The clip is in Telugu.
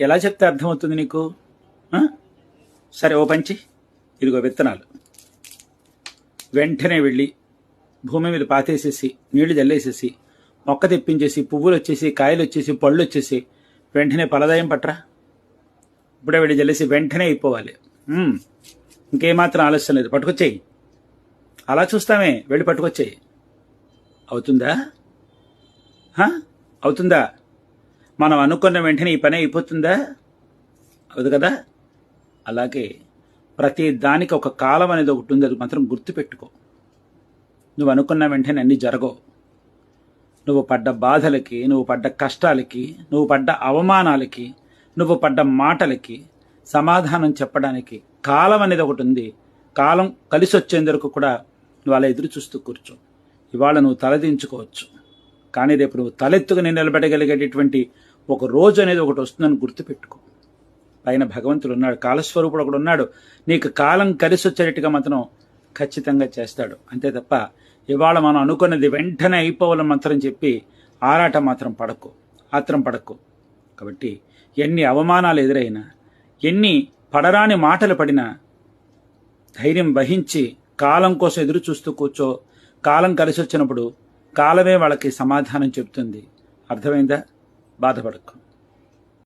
ఎలా చెప్తే అర్థమవుతుంది నీకు? సరే ఓ పంచి. ఇదిగో విత్తనాలు. వెంటనే వెళ్ళి భూమి మీద పాతేసేసి నీళ్ళు జల్లేసేసి మొక్క తెప్పించేసి పువ్వులు వచ్చేసి కాయలు వచ్చేసి పళ్ళు వచ్చేసి వెంటనే ఫలదాయం పట్రా? ఇప్పుడే వెళ్ళి జల్లేసి వెంటనే అయిపోవాలి. ఇంకేమాత్రం ఆలస్యం లేదు. పట్టుకొచ్చేయి. అలా చూస్తామే. వెళ్ళి పట్టుకొచ్చేయి. అవుతుందా? అవుతుందా? మనం అనుకున్న వెంటనే ఈ పని అయిపోతుందా? అవదు కదా? అలాగే ప్రతి దానికి ఒక కాలం అనేది ఒకటి ఉంది అది మాత్రం గుర్తుపెట్టుకో. నువ్వు అనుకున్న వెంటనే అన్నీ జరగవు. నువ్వు పడ్డ బాధలకి నువ్వు పడ్డ కష్టాలకి నువ్వు పడ్డ అవమానాలకి నువ్వు పడ్డ మాటలకి సమాధానం చెప్పడానికి కాలం అనేది ఒకటి ఉంది. కాలం కలిసి వచ్చేందుకు కూడా నువ్వు అలా ఎదురు చూస్తూ కూర్చో. ఇవాళ నువ్వు తలదించుకోవచ్చు. కానీ రేపు నువ్వు తలెత్తుకుని నిలబెట్టగలిగేటటువంటి ఒక రోజు అనేది ఒకటి వస్తుందని గుర్తుపెట్టుకో. పైన భగవంతుడు ఉన్నాడు కాలస్వరూపుడు ఒకడు ఉన్నాడు. నీకు కాలం కలిసి వచ్చేటట్టుగా మాత్రం ఖచ్చితంగా చేస్తాడు. అంతే తప్ప ఇవాళ మనం అనుకున్నది వెంటనే అయిపోవాలని మాత్రం చెప్పి ఆరాట మాత్రం పడకు ఆత్రం పడకు. కాబట్టి ఎన్ని అవమానాలు ఎదురైనా ఎన్ని పడరాని మాటలు పడినా ధైర్యం వహించి కాలం కోసం ఎదురు చూస్తూ కూర్చో. కాలం కలిసి వచ్చినప్పుడు కాలమే వాళ్ళకి సమాధానం చెప్తుంది. అర్థమైందా? బాధపడకు.